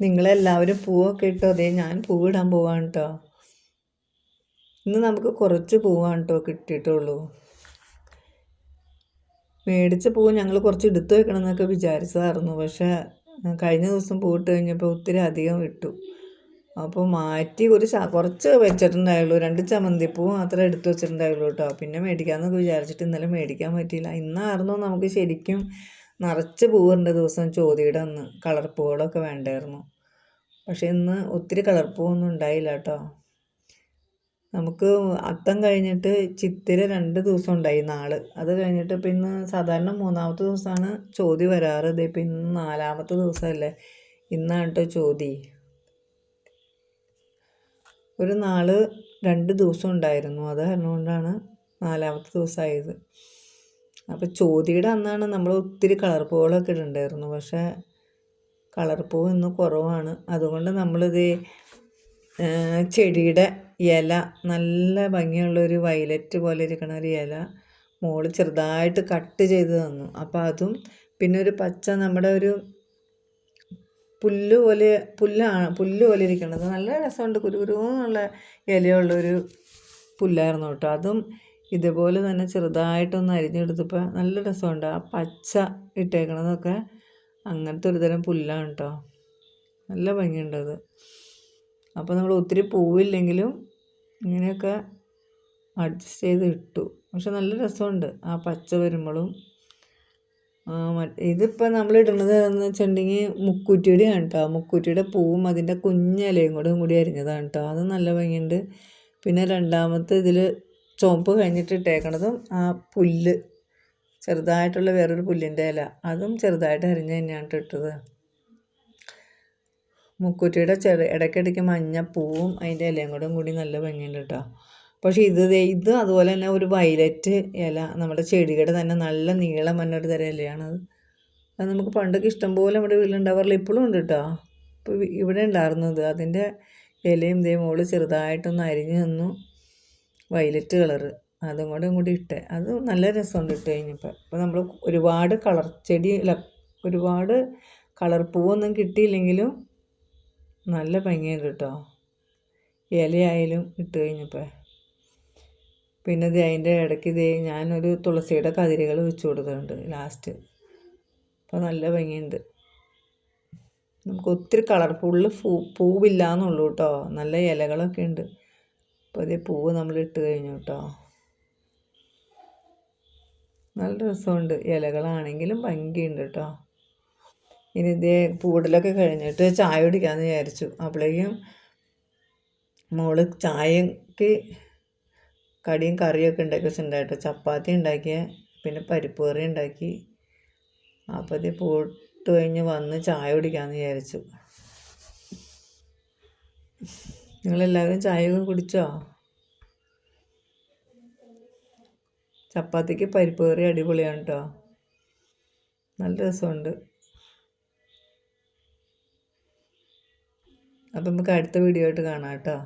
നിങ്ങളെല്ലാവരും പൂവൊക്കെ ഇട്ടോ? അതേ ഞാൻ പൂവിടാൻ പോവാണ് കേട്ടോ ഇന്ന് നമുക്ക് കുറച്ച് പൂവാണ് കേട്ടോ കിട്ടിയിട്ടുള്ളൂ. മേടിച്ച പൂവ് ഞങ്ങൾ കുറച്ച് എടുത്തു വെക്കണം എന്നൊക്കെ വിചാരിച്ചതായിരുന്നു. പക്ഷേ കഴിഞ്ഞ ദിവസം പൂവിട്ട് കഴിഞ്ഞപ്പോൾ ഒത്തിരി അധികം ഇട്ടു അപ്പോൾ മാറ്റി ഒരു കുറച്ച് വെച്ചിട്ടുണ്ടായുള്ളൂ. രണ്ട് ചമ്മന്തിപ്പൂ മാത്രമേ എടുത്തു വെച്ചിട്ടുണ്ടായുള്ളൂ കേട്ടോ പിന്നെ മേടിക്കാമെന്നൊക്കെ വിചാരിച്ചിട്ട് ഇന്നലെ മേടിക്കാൻ പറ്റിയില്ല. ഇന്നായിരുന്നു നമുക്ക് ശരിക്കും നിറച്ച് പൂവുണ്ട് ദിവസം ചോതിയുടെ അന്ന്. കളർ പൂവുകളൊക്കെ വേണ്ടായിരുന്നു. പക്ഷേ ഇന്ന് ഒത്തിരി കളർ പൂവൊന്നും ഉണ്ടായില്ല കേട്ടോ. നമുക്ക് അത്തം കഴിഞ്ഞിട്ട് ചിത്തിര രണ്ട് ദിവസം ഉണ്ടായി നാൾ. അത് കഴിഞ്ഞിട്ട് പിന്നെ സാധാരണ മൂന്നാമത്തെ ദിവസമാണ് ചോതി വരാറ്. ഇതേ പിന്നെ നാലാമത്തെ ദിവസമല്ലേ. ഇന്നാണ് കേട്ടോ ചോതി. ഒരു നാൾ രണ്ട് ദിവസം ഉണ്ടായിരുന്നു. അത് കാരണം കൊണ്ടാണ് നാലാമത്തെ ദിവസമായത്. അപ്പോൾ ചോതിയുടെ അന്നാണ് നമ്മൾ ഒത്തിരി കളർ പൂവുകളൊക്കെ ഇടുണ്ടായിരുന്നു. പക്ഷേ കളർ പൂവ് ഇന്ന് കുറവാണ്. അതുകൊണ്ട് നമ്മളിത് ചെടിയുടെ ഇല നല്ല ഭംഗിയുള്ളൊരു വയലറ്റ് പോലെ ഇരിക്കണ ഒരു ഇല മോൾ ചെറുതായിട്ട് കട്ട് ചെയ്ത് തന്നു. അപ്പോൾ അതും പിന്നെ ഒരു പച്ച നമ്മുടെ ഒരു പുല്ല് പോലെ പുല്ലാണ് പുല്ല് പോലെ ഇരിക്കണത്. നല്ല രസമുണ്ട്. കുരുകുരു എന്നുള്ള ഇലയുള്ളൊരു പുല്ലായിരുന്നു കേട്ടോ. അതും ഇതുപോലെ തന്നെ ചെറുതായിട്ടൊന്ന് അരിഞ്ഞെടുത്തപ്പോൾ നല്ല രസമുണ്ട്. ആ പച്ച ഇട്ടേക്കണതൊക്കെ അങ്ങനത്തെ ഒരു തരം പുല്ലാണ് കേട്ടോ നല്ല ഭംഗിയുണ്ട് അത്. അപ്പോൾ നമ്മൾ ഒത്തിരി പൂവില്ലെങ്കിലും ഇങ്ങനെയൊക്കെ അഡ്ജസ്റ്റ് ചെയ്ത് ഇട്ടു. പക്ഷെ നല്ല രസമുണ്ട് ആ പച്ച വരുമ്പോഴും ഇതിപ്പോൾ നമ്മൾ ഇടുന്നത് എന്ന് വെച്ചിട്ടുണ്ടെങ്കിൽ മുക്കൂറ്റിയുടെയാണ് കേട്ടോ മുക്കുറ്റിയുടെ പൂവും അതിന്റെ കുഞ്ഞലയും കൂടെ കൂടി അരിഞ്ഞതാണ് കേട്ടോ അത് നല്ല ഭംഗിയുണ്ട്. പിന്നെ രണ്ടാമത്തെ ഇതിൽ ചുവപ്പ് കഴിഞ്ഞിട്ട് ഇട്ടേക്കണതും ആ പുല്ല് ചെറുതായിട്ടുള്ള വേറൊരു പുല്ലിന്റെ ഇല. അതും ചെറുതായിട്ട് അരിഞ്ഞ് തന്നെയാണ് ഇട്ടത്. മുക്കുറ്റിയുടെ ചെറു ഇടയ്ക്കിടയ്ക്ക് മഞ്ഞപ്പൂവും അതിന്റെ ഇലയും കൂടെ കൂടി നല്ല ഭംഗിയുണ്ട് കേട്ടോ പക്ഷേ ഇത് ഇത് അതുപോലെ തന്നെ ഒരു വയലറ്റ് ഇല. നമ്മുടെ ചെടിയുടെ തന്നെ നല്ല നീളം വന്നൊരു തരം ഇലയാണത് അത്. നമുക്ക് പണ്ടൊക്കെ ഇഷ്ടംപോലെ നമ്മുടെ വീട്ടിലുണ്ടാവാറില്ല ഇപ്പോഴും ഉണ്ട് കേട്ടോ ഇപ്പോൾ ഇവിടെ ഉണ്ടായിരുന്നത്. അതിന്റെ ഇലയും ഇതേ മോൾ ചെറുതായിട്ടൊന്ന് അരിഞ്ഞ് തന്നു. Violet colour. അതും കൂടെ കൂടി ഇട്ട്. അത് നല്ല രസമുണ്ട് ഇട്ട് കഴിഞ്ഞപ്പോൾ അപ്പോൾ നമ്മൾ ഒരുപാട് കളർ ചെടി അല്ല ഒരുപാട് കളർ പൂവൊന്നും കിട്ടിയില്ലെങ്കിലും നല്ല ഭംഗിയുണ്ട് കേട്ടോ. ഇലയായാലും ഇട്ട് കഴിഞ്ഞപ്പോൾ പിന്നെ ഇത് അതിന്റെ ഇടയ്ക്ക് ഇത് ഞാനൊരു തുളസിയുടെ കതിരുകൾ വെച്ച് കൊടുക്കുന്നുണ്ട് ലാസ്റ്റ്. അപ്പോൾ നല്ല ഭംഗിയുണ്ട്. നമുക്ക് ഒത്തിരി കളർഫുള്ള് പൂ പൂവില്ല കേട്ടോ. നല്ല ഇലകളൊക്കെ ഉണ്ട്. അപ്പോൾ അതേ പൂവ് നമ്മൾ ഇട്ട് കഴിഞ്ഞു കേട്ടോ നല്ല രസമുണ്ട്. ഇലകളാണെങ്കിലും ഭംഗിയുണ്ട് കേട്ടോ ഇനി ഇതേ പൂടലൊക്കെ കഴിഞ്ഞിട്ട് ചായ കുടിക്കാമെന്ന് വിചാരിച്ചു. അപ്പോഴേക്കും മോൾ ചായക്ക് കടിയും കറിയൊക്കെ ഉണ്ടാക്കി വെച്ചിട്ടുണ്ടായിട്ടോ ചപ്പാത്തി ഉണ്ടാക്കിയ പിന്നെ പരിപ്പ് കറി ഉണ്ടാക്കി. അപ്പോൾ ഇത് പൂട്ട് കഴിഞ്ഞ് വന്ന് ചായ കുടിക്കാമെന്ന് വിചാരിച്ചു. നിങ്ങളെല്ലാവരും ചായയൊക്കെ കുടിച്ചോ? ചപ്പാത്തിക്ക് പരിപ്പ് കറി അടിപൊളിയാണ് കേട്ടോ നല്ല രസമുണ്ട്. അപ്പം നമുക്ക് അടുത്ത വീഡിയോ ആയിട്ട് കാണാം കേട്ടോ